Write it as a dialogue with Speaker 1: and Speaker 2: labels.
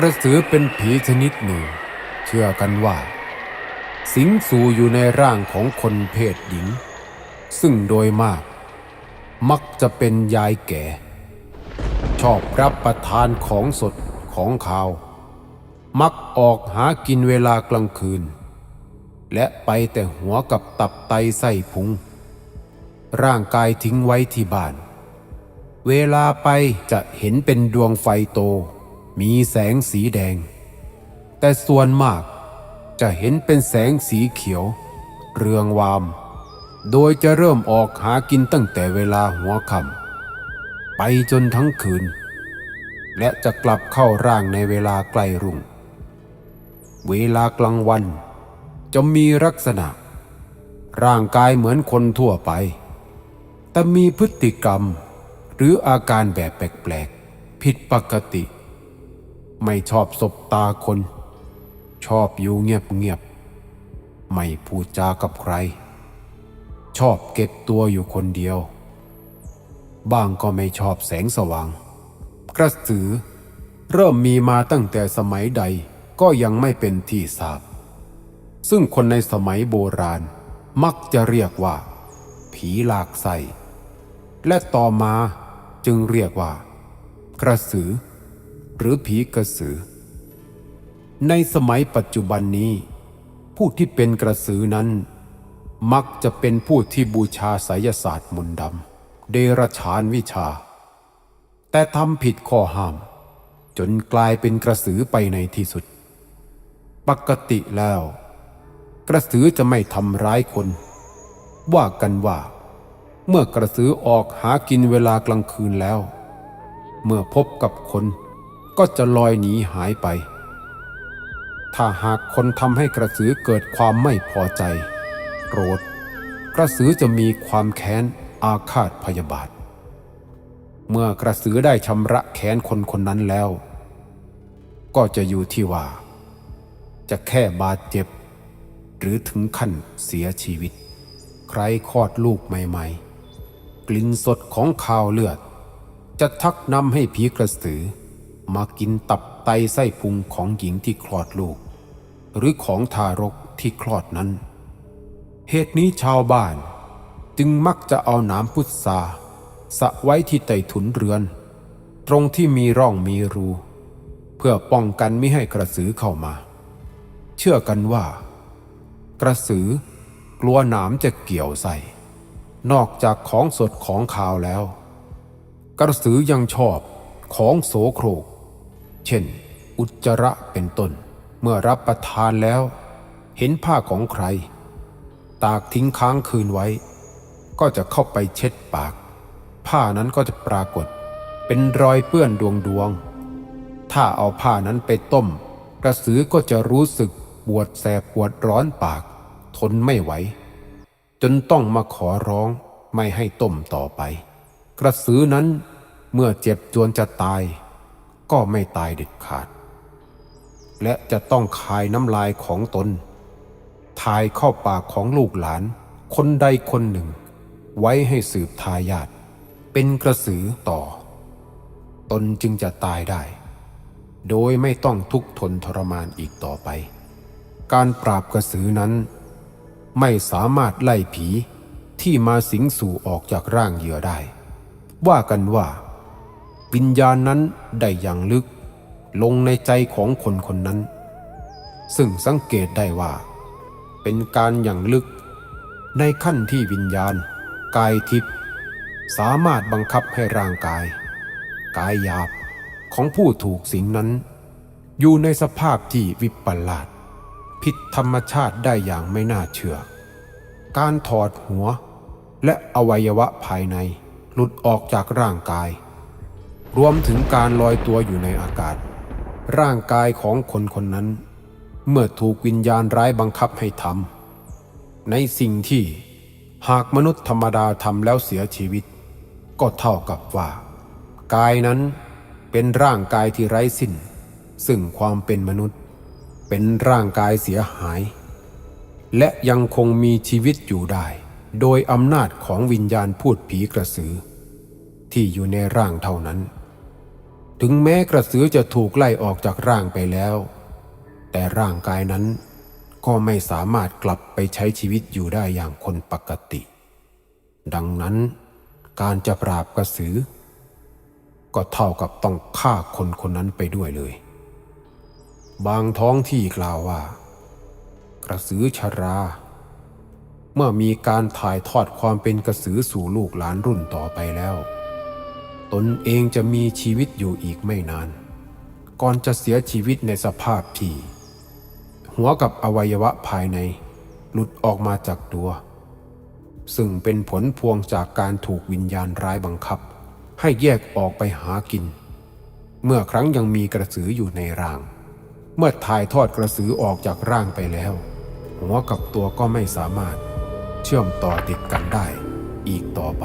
Speaker 1: กระสือเป็นผีชนิดหนึ่ง เชื่อกันว่า สิงสู่อยู่ในร่างของคนเพศหญิง ซึ่งโดยมาก มักจะเป็นยายแก่ ชอบรับประทานของสดของขาว มักออกหากินเวลากลางคืน และไปแต่หัวกับตับไตไส้พุง ร่างกายทิ้งไว้ที่บ้าน เวลาไปจะเห็นเป็นดวงไฟโต มีแสงสีแดง แต่ส่วนมากจะเห็นเป็นแสงสีเขียว เรืองวาม โดยจะเริ่มออกหากินตั้งแต่เวลาหัวค่ำไปจนทั้งคืน และจะกลับเข้าร่างในเวลาใกล้รุ่ง เวลากลางวันจะมีลักษณะ ร่างกายเหมือนคนทั่วไป แต่มีพฤติกรรมหรืออาการแบบแปลกๆผิดปกติ ไม่ชอบสบตาคน ชอบอยู่เงียบๆ ไม่พูดจากับใคร ชอบเก็บตัวอยู่คนเดียว บ้างก็ไม่ชอบแสงสว่าง กระสือเริ่มมีมาตั้งแต่สมัยใดก็ยังไม่เป็นที่ทราบ ซึ่งคนในสมัยโบราณมักจะเรียกว่า ผีหลากไส้และต่อมาจึงเรียกว่า กระสือ หรือผีกระสือ ในสมัยปัจจุบันนี้ ผู้ที่เป็นกระสือนั้น มักจะเป็นผู้ที่บูชาไสยศาสตร์มนต์ดำเดรฉานวิชา แต่ทำผิดข้อห้าม จนกลายเป็นกระสือไปในที่สุด ปกติแล้ว กระสือจะไม่ทำร้ายคน ว่ากันว่าเมื่อกระสือออกหากินเวลากลางคืนแล้ว เมื่อพบกับคน ก็จะลอยหนีหายไป ถ้าหากคนทำให้กระสือเกิดความไม่พอใจโกรธ กระสือจะมีความแค้นอาฆาตพยาบาท เมื่อกระสือได้ชำระแค้นคนคนนั้นแล้ว ก็จะอยู่ที่ว่า จะแค่บาดเจ็บ หรือถึงขั้นเสียชีวิต ใครคลอดลูกใหม่ ๆ กลิ่นสดของข่าวเลือด จะทักนำให้ผีกระสือ มากินตับไตไส้พุงของหญิงที่คลอดลูก หรือของทารกที่คลอดนั้น เหตุนี้ชาวบ้านจึงมักจะเอาน้ำพุทราสะไว้ที่ใต้ถุนเรือน ตรงที่มีร่องมีรู เพื่อป้องกันไม่ให้กระสือเข้ามา เชื่อกันว่า กระสือกลัวหนามจะเกี่ยวใส่ นอกจากของสดของขาวแล้ว กระสือยังชอบของโสโครก เช่น อุจจาระเป็นต้น เมื่อรับประทานแล้ว เห็นผ้าของใคร ตากทิ้งค้างคืนไว้ ก็จะเข้าไปเช็ดปาก ผ้านั้นก็จะปรากฏ เป็นรอยเปื้อนดวงดวง ถ้าเอาผ้านั้นไปต้ม กระสือก็จะรู้สึกปวดแสบปวดร้อนปาก ทนไม่ไหว จนต้องมาขอร้องไม่ให้ต้มต่อไป กระสือนั้นเมื่อเจ็บจวนจะตาย ก็ไม่ตายเด็ดขาด และจะต้องคายน้ำลายของตน ทายเข้าปากของลูกหลาน คนใดคนหนึ่ง ไว้ให้สืบทายาทเป็นกระสือต่อ ตนจึงจะตายได้ โดยไม่ต้องทุกข์ทนทรมานอีกต่อไป การปราบกระสือนั้น ไม่สามารถไล่ผีที่มาสิงสู่ออกจากร่างเหยื่อได้ ว่ากันว่า วิญญาณนั้นได้อย่างลึก ลงในใจของคนคนนั้น ซึ่งสังเกตได้ว่า เป็นการอย่างลึก ในขั้นที่วิญญาณ กายทิพย์สามารถบังคับให้ร่างกาย กายหยาบของผู้ถูกสิงนั้น อยู่ในสภาพที่วิปลาสผิดธรรมชาติได้อย่างไม่น่าเชื่อ การถอดหัวและอวัยวะภายในหลุดออกจากร่างกาย รวมถึงการลอยตัวอยู่ในอากาศ ร่างกายของคนคนนั้น เมื่อถูกวิญญาณร้ายบังคับให้ทำในสิ่งที่หากมนุษย์ธรรมดาทำแล้วเสียชีวิต ก็เท่ากับว่า กายนั้นเป็นร่างกายที่ไร้สิ้น ซึ่งความเป็นมนุษย์ เป็นร่างกายเสียหาย และยังคงมีชีวิตอยู่ได้ โดยอำนาจของวิญญาณพูดผีกระสือ ที่อยู่ในร่างเท่านั้น ถึงแม้กระสือจะถูกไล่ออกจากร่างไปแล้ว แต่ร่างกายนั้นก็ไม่สามารถกลับไปใช้ชีวิตอยู่ได้อย่างคนปกติ ดังนั้นการจะปราบกระสือ ก็เท่ากับต้องฆ่าคนคนนั้นไปด้วยเลย บางท้องที่กล่าวว่า กระสือชรา เมื่อมีการถ่ายทอดความเป็นกระสือสู่ลูกหลานรุ่นต่อไปแล้ว ตนเองจะมีชีวิตอยู่อีกไม่นาน ก่อนจะเสียชีวิตในสภาพที่ หัวกับอวัยวะภายใน หลุดออกมาจากตัว ซึ่งเป็นผลพวงจากการถูกวิญญาณร้ายบังคับ ให้แยกออกไปหากิน เมื่อครั้งยังมีกระสืออยู่ในร่าง เมื่อถ่ายทอดกระสือออกจากร่างไปแล้ว หัวกับตัวก็ไม่สามารถเชื่อมต่อติดกันได้อีกต่อไป